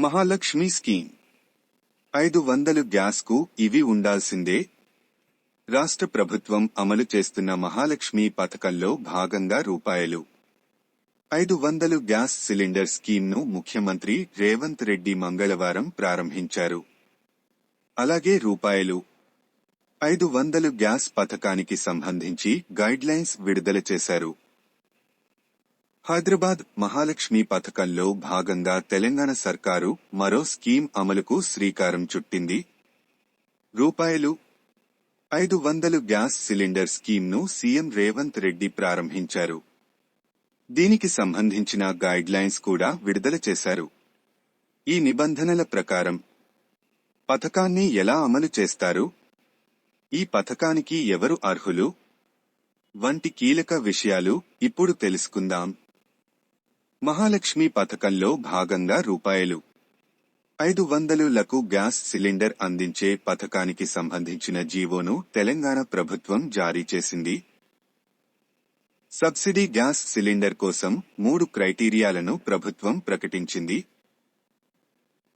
Mahalakshmi scheme. ఐదు వందలు గ్యాస్కు ఇవి ఉండాల్సిందే. రాష్ట్ర ప్రభుత్వం అమలు చేస్తున్న మహాలక్ష్మి పథకంలో భాగంగా రూపాయలు. ఐదు వందలు గ్యాస్ సిలిండర్ స్కీమ్ను ముఖ్యమంత్రి రేవంత్ రెడ్డి మంగళవారం ప్రారంభించారు. అలాగే రూపాయలు. ఐదు వందలు గ్యాస్ పథకానికి సంబంధించి గైడ్లైన్స్ విడుదల చేశారు. హైదరాబాద్ మహాలక్ష్మి పథకంలో భాగంగా తెలంగాణ సర్కారు మరో స్కీమ్ అమలుకు శ్రీకారం చుట్టింది. రూపాయలు ఐదు వందలు గ్యాస్ సిలిండర్ స్కీమ్ను సీఎం రేవంత్ రెడ్డి ప్రారంభించారు. దీనికి సంబంధించిన గైడ్లైన్స్ కూడా విడుదల చేశారు. ఈ నిబంధనల ప్రకారం పథకాన్ని ఎలా అమలు చేస్తారు? ఈ పథకానికి ఎవరు అర్హులు? వంటి కీలక విషయాలు ఇప్పుడు తెలుసుకుందాం. మహాలక్ష్మి పథకంలో భాగంగా రూపాయలు. ఐదు వందలులకు గ్యాస్ సిలిండర్ అందించే పథకానికి సంబంధించిన జీవోను తెలంగాణ ప్రభుత్వం జారీ చేసింది. సబ్సిడీ గ్యాస్ సిలిండర్ కోసం మూడు క్రైటీరియాలను ప్రభుత్వం ప్రకటించింది.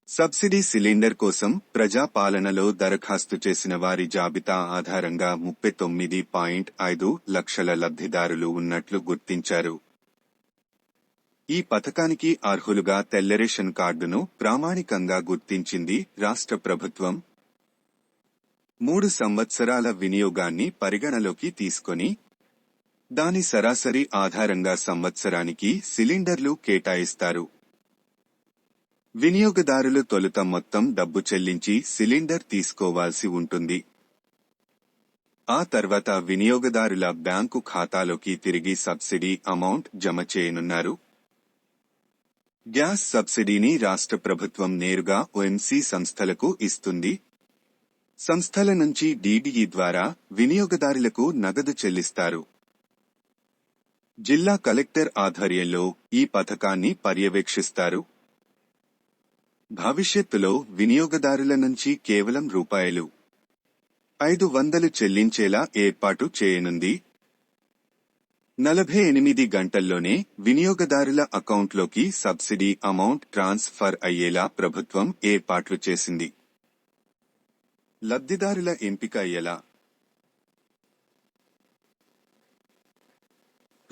సబ్సిడీ సిలిండర్ కోసం ప్రజాపాలనలో దరఖాస్తు చేసిన వారి జాబితా ఆధారంగా ముప్పై తొమ్మిది పాయింట్ ఐదు లక్షల లబ్ధిదారులు ఉన్నట్లు గుర్తించారు. ఈ పథకానికి అర్హులుగా తెల్ల రేషన్ కార్డును ప్రామాణికంగా గుర్తించింది రాష్ట్ర ప్రభుత్వం. మూడు సంవత్సరాల వినియోగాన్ని పరిగణలోకి తీసుకొని దాని సరాసరి ఆధారంగా సంవత్సరానికి సిలిండర్లు కేటాయిస్తారు. వినియోగదారులు తొలుత మొత్తం డబ్బు చెల్లించి సిలిండర్ తీసుకోవాల్సి ఉంటుంది. ఆ తర్వాత వినియోగదారుల బ్యాంకు ఖాతాలోకి తిరిగి సబ్సిడీ అమౌంట్ జమ చేయనున్నారు. గ్యాస్ సబ్సిడీని రాష్ట్ర ప్రభుత్వం నేరుగా ఓఎంసీ సంస్థలకు ఇస్తుంది. సంస్థల నుంచి డీడీఈ ద్వారా వినియోగదారులకు నగదు చెల్లిస్తారు. జిల్లా కలెక్టర్ ఆధ్వర్యంలో ఈ పథకాన్ని పర్యవేక్షిస్తారు. భవిష్యత్తులో వినియోగదారుల నుంచి కేవలం రూపాయలు ఐదు వందలు చెల్లించేలా ఏర్పాటు చేయనుంది. నలభై ఎనిమిది గంటల్లోనే వినియోగదారుల అకౌంట్లోకి సబ్సిడీ అమౌంట్ ట్రాన్స్ఫర్ అయ్యేలా ప్రభుత్వం ఏర్పాట్లు చేసింది. లబ్ధిదారుల ఎంపిక ఎలా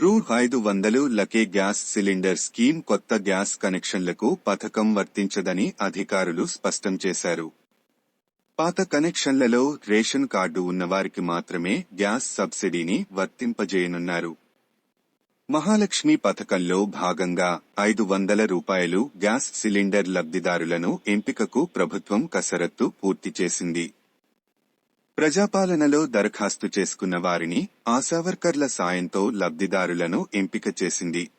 రూ ఐదు వందలు లకే గ్యాస్ సిలిండర్ స్కీమ్ కొత్త గ్యాస్ కనెక్షన్లకు పథకం వర్తించదని అధికారులు స్పష్టం చేశారు. పాత కనెక్షన్లలో రేషన్ కార్డు ఉన్నవారికి మాత్రమే గ్యాస్ సబ్సిడీని వర్తింపజేయనున్నారు. మహాలక్ష్మి పథకంలో భాగంగా ఐదు వందల రూపాయలు గ్యాస్ సిలిండర్ లబ్ధిదారులను ఎంపికకు ప్రభుత్వం కసరత్తు పూర్తి చేసింది. ప్రజాపాలనలో దరఖాస్తు చేసుకున్న వారిని ఆశావర్కర్ల సాయంతో లబ్ధిదారులను ఎంపిక చేసింది.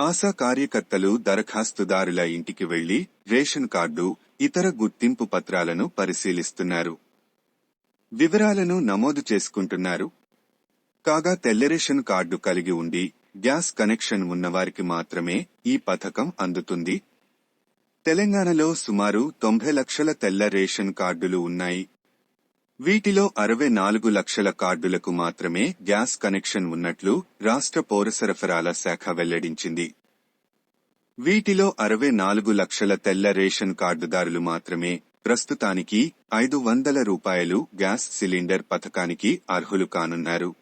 ఆశా కార్యకర్తలు దరఖాస్తుదారుల ఇంటికి వెళ్ళి రేషన్ కార్డు ఇతర గుర్తింపు పత్రాలను పరిశీలిస్తున్నారు. వివరాలను నమోదు చేసుకుంటున్నారు. కాగా తెల్ల రేషన్ కార్డు కలిగి ఉండి గ్యాస్ కనెక్షన్ ఉన్నవారికి మాత్రమే ఈ పథకం అందుతుంది. తెలంగాణలో సుమారు తొంభై లక్షల తెల్ల రేషన్ కార్డులు ఉన్నాయి. వీటిలో అరవై నాలుగు లక్షల కార్డులకు మాత్రమే గ్యాస్ కనెక్షన్ ఉన్నట్లు రాష్ట్ర పౌర సరఫరాల శాఖ వెల్లడించింది. వీటిలో అరవై నాలుగు లక్షల తెల్ల రేషన్ కార్డుదారులు మాత్రమే ప్రస్తుతానికి ఐదు వందల రూపాయలు గ్యాస్ సిలిండర్ పథకానికి అర్హులు కానున్నారు.